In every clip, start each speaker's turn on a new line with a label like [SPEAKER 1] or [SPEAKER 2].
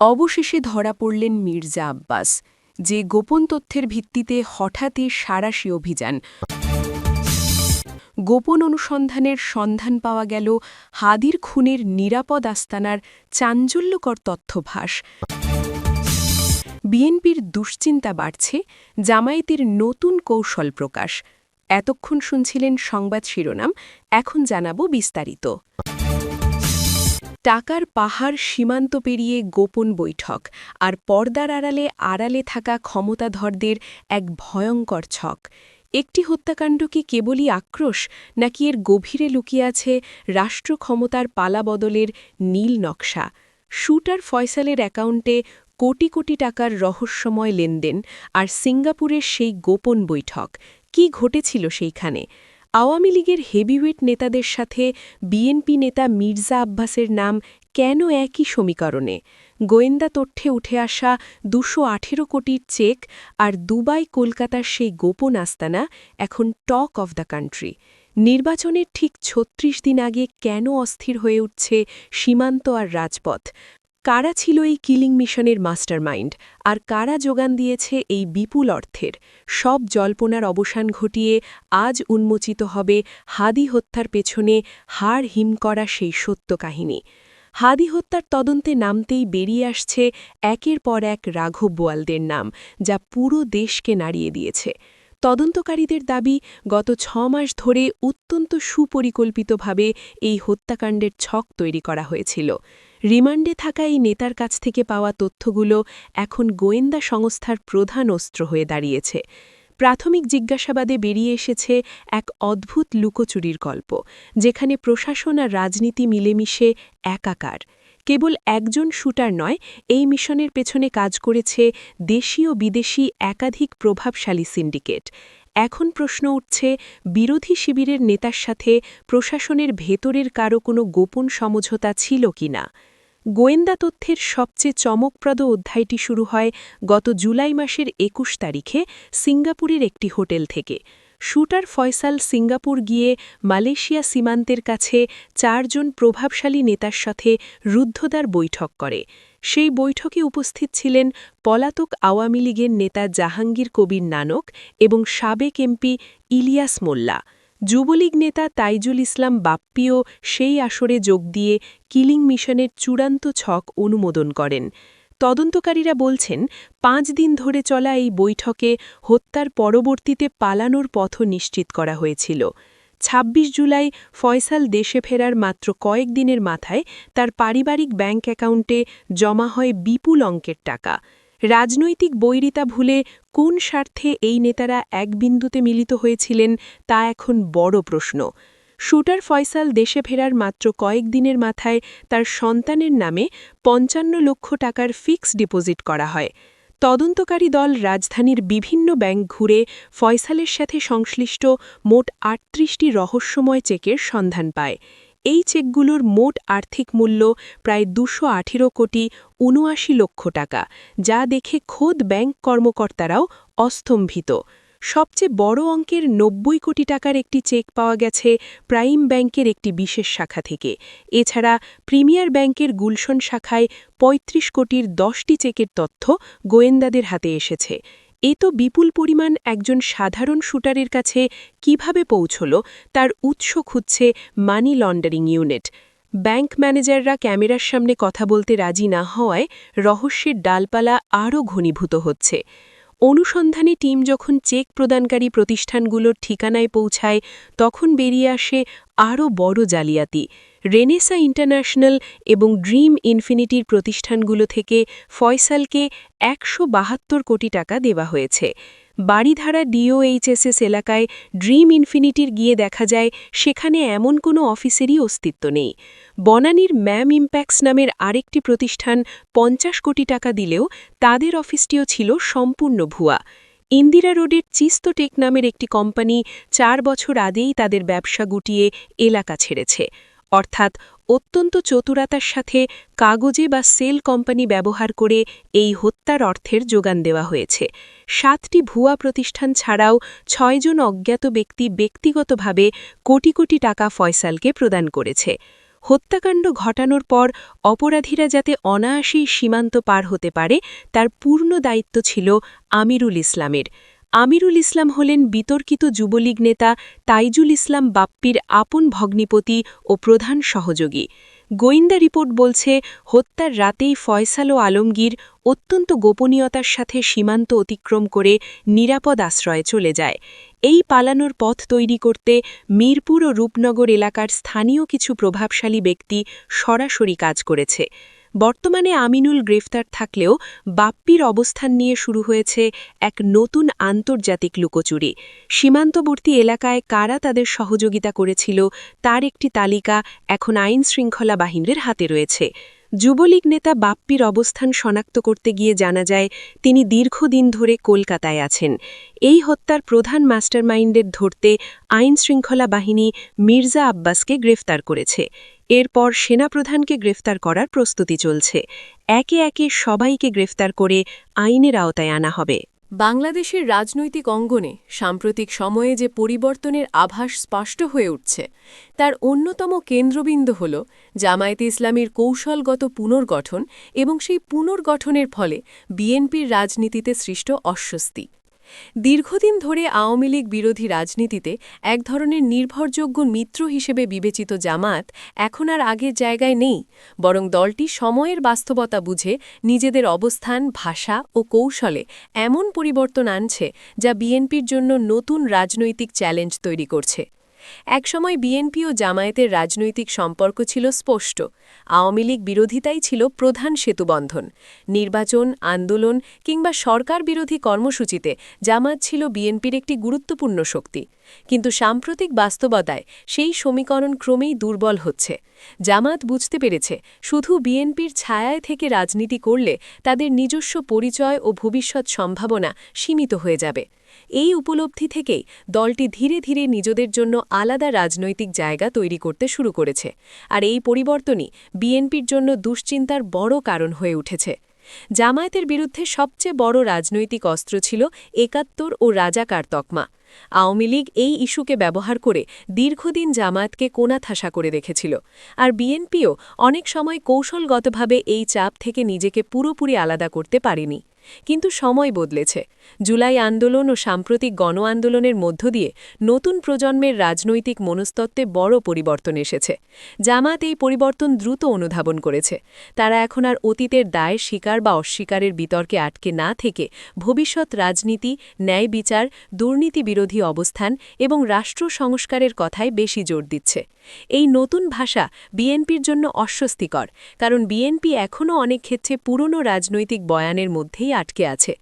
[SPEAKER 1] অবশেষে ধরা পড়লেন মির্জা আব্বাস যে গোপন তথ্যের ভিত্তিতে হঠাৎই সারাশি অভিযান গোপন অনুসন্ধানের সন্ধান পাওয়া গেল হাদির খুনের নিরাপদ আস্তানার চাঞ্চল্যকর তথ্যভাস। বিএনপির দুশ্চিন্তা বাড়ছে, জামায়াতের নতুন কৌশল প্রকাশ। এতক্ষণ শুনছিলেন সংবাদ শিরোনাম, এখন জানাব বিস্তারিত। টাকার পাহাড় সীমান্ত পেরিয়ে গোপন বৈঠক, আর পর্দার আড়ালে আড়ালে থাকা ক্ষমতাধরদের এক ভয়ঙ্কর ছক। একটি হত্যাকাণ্ড কি কেবলই আক্রোশ, নাকি এর গভীরে লুকিয়ে আছে রাষ্ট্র ক্ষমতার পালাবদলের নীল নকশা? শুটার ফয়সালের অ্যাকাউন্টে কোটি কোটি টাকার রহস্যময় লেনদেন আর সিঙ্গাপুরের সেই গোপন বৈঠক, কি ঘটেছিল সেইখানে? আওয়ামী লীগের হেভিওয়েট নেতাদের সাথে বিএনপি নেতা মির্জা আব্বাসের নাম কেন একই সমীকরণে? গোয়েন্দা তথ্যে উঠে আসা দুশো আঠেরো কোটির চেক আর দুবাই, কলকাতার সেই গোপন আস্তানা এখন টক অফ দ্য কান্ট্রি। নির্বাচনের ঠিক ছত্রিশ দিন আগে কেন অস্থির হয়ে উঠছে সীমান্ত আর রাজপথ? কারা ছিল এই কিলিং মিশনের মাস্টারমাইন্ড? আর কারা যোগান দিয়েছে এই বিপুল অর্থের? সব জল্পনার অবসান ঘটিয়ে আজ উন্মোচিত হবে হাদি হত্যার পেছনে হাড় হিম করা সেই সত্য কাহিনী হাদি হত্যার তদন্তে নামতেই বেরিয়ে আসছে একের পর এক রাঘব বোয়ালদের নাম, যা পুরো দেশকে নাড়িয়ে দিয়েছে। তদন্তকারীদের দাবি, গত ছ মাস ধরে অত্যন্ত সুপরিকল্পিতভাবে এই হত্যাকাণ্ডের ছক তৈরি করা হয়েছিল। রিমান্ডে থাকা এই নেতার কাছ থেকে পাওয়া তথ্যগুলো এখন গোয়েন্দা সংস্থার প্রধান অস্ত্র হয়ে দাঁড়িয়েছে। প্রাথমিক জিজ্ঞাসাবাদে বেরিয়ে এসেছে এক অদ্ভুত লুকোচুরির গল্প, যেখানে প্রশাসন আর রাজনীতি মিলেমিশে একাকার। কেবল একজন শুটার নয়, এই মিশনের পেছনে কাজ করেছে দেশীয় বিদেশি একাধিক প্রভাবশালী সিন্ডিকেট। এখন প্রশ্ন উঠছে, বিরোধী শিবিরের নেতার সাথে প্রশাসনের ভেতরের কারও কোনো গোপন সমঝোতা ছিল কিনা? গোয়েন্দা তথ্যের সবচেয়ে চমকপ্রদ অধ্যায়টি শুরু হয় গত জুলাই মাসের একুশ তারিখে সিঙ্গাপুরের একটি হোটেল থেকে। শুটার ফয়সাল সিঙ্গাপুর গিয়ে মালয়েশিয়া সীমান্তের কাছে চারজন প্রভাবশালী নেতার সাথে রুদ্ধদ্বার বৈঠক করে। সেই বৈঠকে উপস্থিত ছিলেন পলাতক আওয়ামী লীগের নেতা জাহাঙ্গীর কবির নানক এবং সাবেক এমপি ইলিয়াস মোল্লা। যুবলীগ নেতা তাইজুল ইসলাম বাপ্পিও সেই আসরে যোগ দিয়ে কিলিং মিশনের চূড়ান্ত ছক অনুমোদন করেন। তদন্তকারীরা বলছেন, পাঁচ দিন ধরে চলা এই বৈঠকে হত্যার পরবর্তীতে পালানোর পথ নিশ্চিত করা হয়েছিল। ২৬ জুলাই ফয়সাল দেশে ফেরার মাত্র কয়েক দিনের মাথায় তার পারিবারিক ব্যাংক অ্যাকাউন্টে জমা হয় বিপুল অঙ্কের টাকা। রাজনৈতিক বৈরিতা ভুলে কোন স্বার্থে এই নেতারা এক বিন্দুতে মিলিত হয়েছিলেন তা এখন বড় প্রশ্ন। শুটার ফয়সাল দেশে ফেরার মাত্র কয়েক দিনের মাথায় তার সন্তানের নামে পঞ্চান্ন লক্ষ টাকার ফিক্সড ডিপোজিট করা হয়। তদন্তকারী দল রাজধানীর বিভিন্ন ব্যাংক ঘুরে ফয়সালের সাথে সংশ্লিষ্ট মোট আটত্রিশটি রহস্যময় চেকের সন্ধান পায়। এই চেকগুলোর মোট আর্থিক মূল্য প্রায় দুশো কোটি উনআশি লক্ষ টাকা, যা দেখে খোদ ব্যাংক কর্মকর্তারাও অস্তম্ভিত। সবচেয়ে বড় অঙ্কের নব্বই কোটি টাকার একটি চেক পাওয়া গেছে প্রাইম ব্যাংকের একটি বিশেষ শাখা থেকে। এছাড়া প্রিমিয়ার ব্যাংকের গুলশন শাখায় ৩৫ কোটির দশটি চেকের তথ্য গোয়েন্দাদের হাতে এসেছে। এ তো বিপুল পরিমাণ একজন সাধারণ শুটারের কাছে কীভাবে পৌঁছল তার উৎস খুঁজছে মানি লন্ডারিং ইউনিট। ব্যাংক ম্যানেজাররা ক্যামেরার সামনে কথা বলতে রাজি না হওয়ায় রহস্যের ডালপালা আরও ঘনীভূত হচ্ছে। অনুসন্ধানী টিম যখন চেক প্রদানকারী প্রতিষ্ঠানগুলোর ঠিকানায় পৌঁছায়, তখন বেরিয়ে আসে আরও বড় জালিয়াতি। রেনেসা ইন্টারন্যাশনাল এবং ড্রিম ইনফিনিটির প্রতিষ্ঠানগুলো থেকে ফয়সালকে একশো বাহাত্তর কোটি টাকা দেওয়া হয়েছে। বাড়িধারা ডিওএইচএসএস এলাকায় ড্রিম ইনফিনিটির গিয়ে দেখা যায়, সেখানে এমন কোনো অফিসেরই অস্তিত্ব নেই। বনানীর ম্যাম ইম্প্যাক্স নামের আরেকটি প্রতিষ্ঠান পঞ্চাশ কোটি টাকা দিলেও তাদের অফিসটিও ছিল সম্পূর্ণ ভুয়া।
[SPEAKER 2] ইন্দিরা রোডের চিস্তটেক নামের একটি কোম্পানি চার বছর আগেই তাদের ব্যবসা গুটিয়ে এলাকা ছেড়েছে। অর্থাৎ অত্যন্ত চতুরতার সাথে কাগজে বা সেল কোম্পানি ব্যবহার করে এই হত্যার অর্থের যোগান দেওয়া হয়েছে। সাতটি ভুয়া প্রতিষ্ঠান ছাড়াও ছয়জন অজ্ঞাত ব্যক্তি ব্যক্তিগতভাবে কোটি কোটি টাকা ফয়সালকে প্রদান করেছে। হত্যাকাণ্ড ঘটানোর পর অপরাধীরা যাতে অনায়াসেই সীমান্ত পার হতে পারে, তার পূর্ণ দায়িত্ব ছিল আমিরুল ইসলামের। আমিরুল ইসলাম হলেন বিতর্কিত যুবলীগ নেতা তাইজুল ইসলাম বাপ্পির আপন ভগ্নিপতি ও প্রধান সহযোগী। গোয়েন্দা রিপোর্ট বলছে, হত্যার রাতেই ফয়সাল ও আলমগীর অত্যন্ত গোপনীয়তার সাথে সীমান্ত অতিক্রম করে নিরাপদ আশ্রয়ে চলে যায়। এই পালানোর পথ তৈরি করতে মিরপুর ও রূপনগর এলাকার স্থানীয় কিছু প্রভাবশালী ব্যক্তি সরাসরি কাজ করেছে। বর্তমানে আমিনুল গ্রেফতার থাকলেও বাপ্পির অবস্থান নিয়ে শুরু হয়েছে এক নতুন আন্তর্জাতিক লুকোচুরি। সীমান্তবর্তী এলাকায় কারা তাদের সহযোগিতা করেছিল, তার একটি তালিকা এখন আইন শৃঙ্খলা বাহিনীর হাতে রয়েছে। যুবলীগ নেতা বাপ্পির অবস্থান শনাক্ত করতে গিয়ে জানা যায়, তিনি দীর্ঘদিন ধরে কলকাতায় আছেন। এই হত্যার প্রধান মাস্টারমাইন্ডের ধরতে আইন শৃঙ্খলা বাহিনী মির্জা আব্বাসকে গ্রেফতার করেছে। এরপর সেনাপ্রধানকে গ্রেফতার করার প্রস্তুতি চলছে। একে একে সবাইকে গ্রেফতার করে আইনের আওতায় আনা হবে।
[SPEAKER 1] বাংলাদেশের রাজনৈতিক অঙ্গনে সাম্প্রতিক সময়ে যে পরিবর্তনের আভাস স্পষ্ট হয়ে উঠছে, তার অন্যতম কেন্দ্রবিন্দু হল জামায়াতে ইসলামীর কৌশলগত পুনর্গঠন এবং সেই পুনর্গঠনের ফলে বিএনপির রাজনীতিতে সৃষ্ট অস্বস্তি। দীর্ঘদিন ধরে আওয়ামী লীগ বিরোধী রাজনীতিতে এক ধরনের নির্ভরযোগ্য মিত্র হিসেবে বিবেচিত জামাত এখন আর আগের জায়গায় নেই, বরং দলটি সময়ের বাস্তবতা বুঝে নিজেদের অবস্থান, ভাষা ও কৌশলে এমন পরিবর্তন আনছে যা বিএনপির জন্য নতুন রাজনৈতিক চ্যালেঞ্জ তৈরি করছে। একসময় বিএনপি ও জামায়াতের রাজনৈতিক সম্পর্ক ছিল স্পষ্ট। আওয়ামী লীগ বিরোধিতাই ছিল প্রধান সেতুবন্ধন। নির্বাচন, আন্দোলন কিংবা সরকার বিরোধী কর্মসূচিতে জামায়াত ছিল বিএনপির একটি গুরুত্বপূর্ণ শক্তি। কিন্তু সাম্প্রতিক বাস্তবতায় সেই সমীকরণ ক্রমেই দুর্বল হচ্ছে। জামাত বুঝতে পেরেছে, শুধু বিএনপির ছায়ায় থেকে রাজনীতি করলে তাদের নিজস্ব পরিচয় ও ভবিষ্যৎ সম্ভাবনা সীমিত হয়ে যাবে। এই উপলব্ধি থেকেই দলটি ধীরে ধীরে নিজেদের জন্য আলাদা রাজনৈতিক জায়গা তৈরি করতে শুরু করেছে। আর এই পরিবর্তনই বিএনপির জন্য দুশ্চিন্তার বড় কারণ হয়ে উঠেছে। জামায়াতের বিরুদ্ধে সবচেয়ে বড় রাজনৈতিক অস্ত্র ছিল একাত্তর ও রাজাকার তকমা। আওয়ামী লীগ এই ইস্যুকে ব্যবহার করে দীর্ঘদিন জামায়াতকে কোণাথাসা করে রেখেছিল। আর বিএনপিও অনেক সময় কৌশলগতভাবে এই চাপ থেকে নিজেকে পুরোপুরি আলাদা করতে পারেনি। কিন্তু সময় বদলেছে। জুলাই আন্দোলন ও সাম্প্রতিক গণ আন্দোলনের মধ্য দিয়ে নতুন প্রজন্মের রাজনৈতিক মনস্তত্ত্বে বড় পরিবর্তন এসেছে। জামাত এই পরিবর্তন দ্রুত অনুধাবন করেছে। তারা এখন আর অতীতের দায় স্বীকার বা অস্বীকারের বিতর্কে আটকে না থেকে ভবিষ্যৎ রাজনীতি, ন্যায় বিচার, দুর্নীতি বিরোধী অবস্থান এবং রাষ্ট্র সংস্কারের কথায় বেশি জোর দিচ্ছে। এই নতুন ভাষা বিএনপির জন্য অস্বস্তিকর, কারণ বিএনপি এখনও অনেক ক্ষেত্রে পুরনো রাজনৈতিক বয়ানের মধ্যেই আটকে আছে।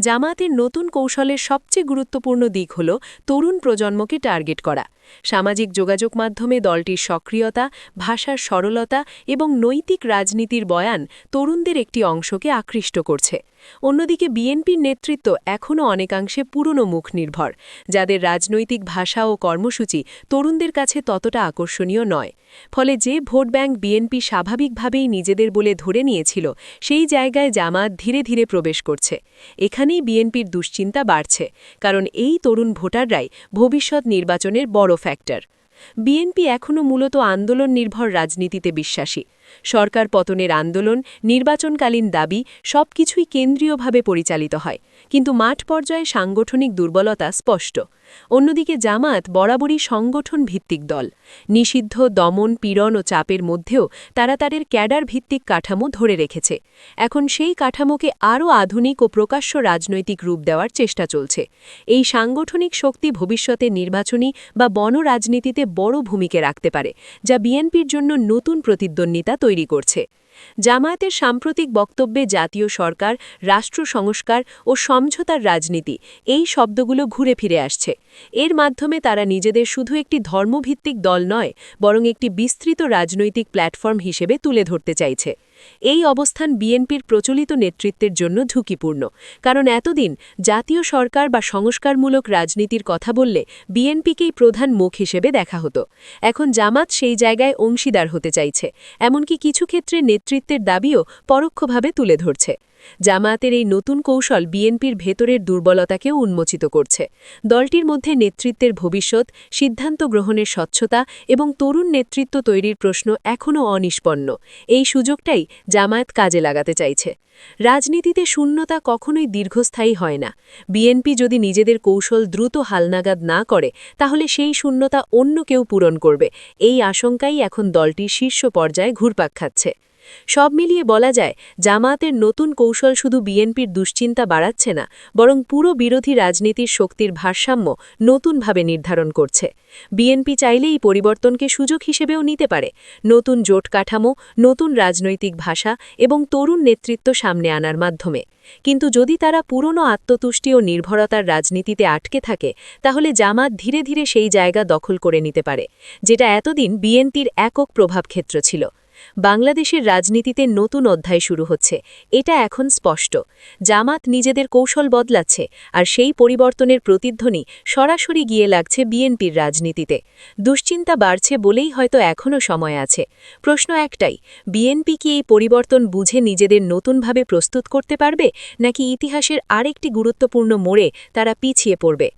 [SPEAKER 1] জামাতের নতুন কৌশলের সবচেয়ে গুরুত্বপূর্ণ দিক হল তরুণ প্রজন্মকে টার্গেট করা। সামাজিক যোগাযোগ মাধ্যমে দলটির সক্রিয়তা, ভাষার সরলতা এবং নৈতিক রাজনীতির বয়ান তরুণদের একটি অংশকে আকৃষ্ট করছে। অন্যদিকে বিএনপির নেতৃত্ব এখনও অনেকাংশে পুরনো মুখ নির্ভর, যাদের রাজনৈতিক ভাষা ও কর্মসূচি তরুণদের কাছে ততটা আকর্ষণীয় নয়। ফলে যে ভোট ব্যাংক বিএনপি স্বাভাবিকভাবেই নিজেদের বলে ধরে নিয়েছিল, সেই জায়গায় জামাত ধীরে ধীরে প্রবেশ করছে। এখানেই বিএনপির দুশ্চিন্তা বাড়ছে, কারণ এই তরুণ ভোটাররাই ভবিষ্যৎ নির্বাচনের বড় ফ্যাক্টর বিএনপি এখনও মূলত আন্দোলন নির্ভর রাজনীতিতে বিশ্বাসী। সরকার পতনের আন্দোলন, নির্বাচনকালীন দাবি সবকিছুই কেন্দ্রীয়ভাবে পরিচালিত হয়। কিন্তু মাঠ পর্যায়ে সাংগঠনিক দুর্বলতা স্পষ্ট। অন্যদিকে জামাত বরাবরই সংগঠন ভিত্তিক দল। নিষিদ্ধ, দমন, পীড়ন ও চাপের মধ্যেও তারা তাদের ক্যাডার ভিত্তিক কাঠামো ধরে রেখেছে। এখন সেই কাঠামোকে আরও আধুনিক ও প্রকাশ্য রাজনৈতিক রূপ দেওয়ার চেষ্টা চলছে। এই সাংগঠনিক শক্তি ভবিষ্যতে নির্বাচনী বা বনরাজনীতিতে বড় ভূমিকা রাখতে পারে, যা বিএনপির জন্য নতুন প্রতিদ্বন্দ্বিতা তৈরি করছে। জামায়াতের সাম্প্রতিক বক্তব্যে জাতীয় সরকার, রাষ্ট্র সংস্কার ও সমঝোতার রাজনীতি এই শব্দগুলো ঘুরে ফিরে আসছে। এর মাধ্যমে তারা নিজেদের শুধু একটি ধর্মভিত্তিক দল নয়, বরং একটি বিস্তৃত রাজনৈতিক প্ল্যাটফর্ম হিসেবে তুলে ধরতে চাইছে। এই অবস্থান বিএনপির প্রচলিত নেতৃত্বের জন্য ঝুঁকিপূর্ণ, কারণ এতদিন জাতীয় সরকার বা সংস্কারমূলক রাজনীতির কথা বললে বিএনপিকেই প্রধান মুখ হিসেবে দেখা হতো। এখন জামাত সেই জায়গায় অংশীদার হতে চাইছে, এমনকি কিছু ক্ষেত্রে নেতৃত্বের দাবিও পরোক্ষভাবে তুলে ধরছে। জামায়াতের এই নতুন কৌশল বিএনপির ভেতরের দুর্বলতাকেও উন্মোচিত করছে। দলটির মধ্যে নেতৃত্বের ভবিষ্যৎ, সিদ্ধান্ত গ্রহণের স্বচ্ছতা এবং তরুণ নেতৃত্ব তৈরির প্রশ্ন এখনও অনিষ্পন্ন। এই সুযোগটাই জামায়াত কাজে লাগাতে চাইছে। রাজনীতিতে শূন্যতা কখনোই দীর্ঘস্থায়ী হয় না। বিএনপি যদি নিজেদের কৌশল দ্রুত হালনাগাদ না করে, তাহলে সেই শূন্যতা অন্য কেউ পূরণ করবে। এই আশঙ্কাই এখন দলটি শীর্ষ পর্যায়ে ঘুরপাক খাচ্ছে। সব মিলিয়ে বলা যায়, জামায়াতের নতুন কৌশল শুধু বিএনপির দুশ্চিন্তা বাড়াচ্ছে না, বরং পুরো বিরোধী রাজনীতির শক্তির ভারসাম্য নতুনভাবে নির্ধারণ করছে। বিএনপি চাইলেই পরিবর্তনকে সুযোগ হিসেবেও নিতে পারে। নতুন জোট কাঠামো, নতুন রাজনৈতিক ভাষা এবং তরুণ নেতৃত্ব সামনে আনার মাধ্যমে। কিন্তু যদি তারা পুরনো আত্মতুষ্টি ও নির্ভরতার রাজনীতিতে আটকে থাকে, তাহলে জামাত ধীরে ধীরে সেই জায়গা দখল করে নিতে পারে, যেটা এতদিন বিএনপির একক প্রভাবক্ষেত্র ছিল। বাংলাদেশের রাজনীতিতে নতুন অধ্যায় শুরু হচ্ছে। এটা এখন স্পষ্ট। জামাত নিজেদের কৌশল বদলাচ্ছে আর সেই পরিবর্তনের প্রতিধ্বনি সরাসরি গিয়ে লাগছে বিএনপির রাজনীতিতে। দুশ্চিন্তা বাড়ছে বলেই হয়তো এখনও সময় আছে। প্রশ্ন একটাই, বিএনপি কি এই পরিবর্তন বুঝে নিজেদের নতুনভাবে প্রস্তুত করতে পারবে নাকি ইতিহাসের আরেকটি গুরুত্বপূর্ণ মোড়ে তারা পিছিয়ে পড়বে?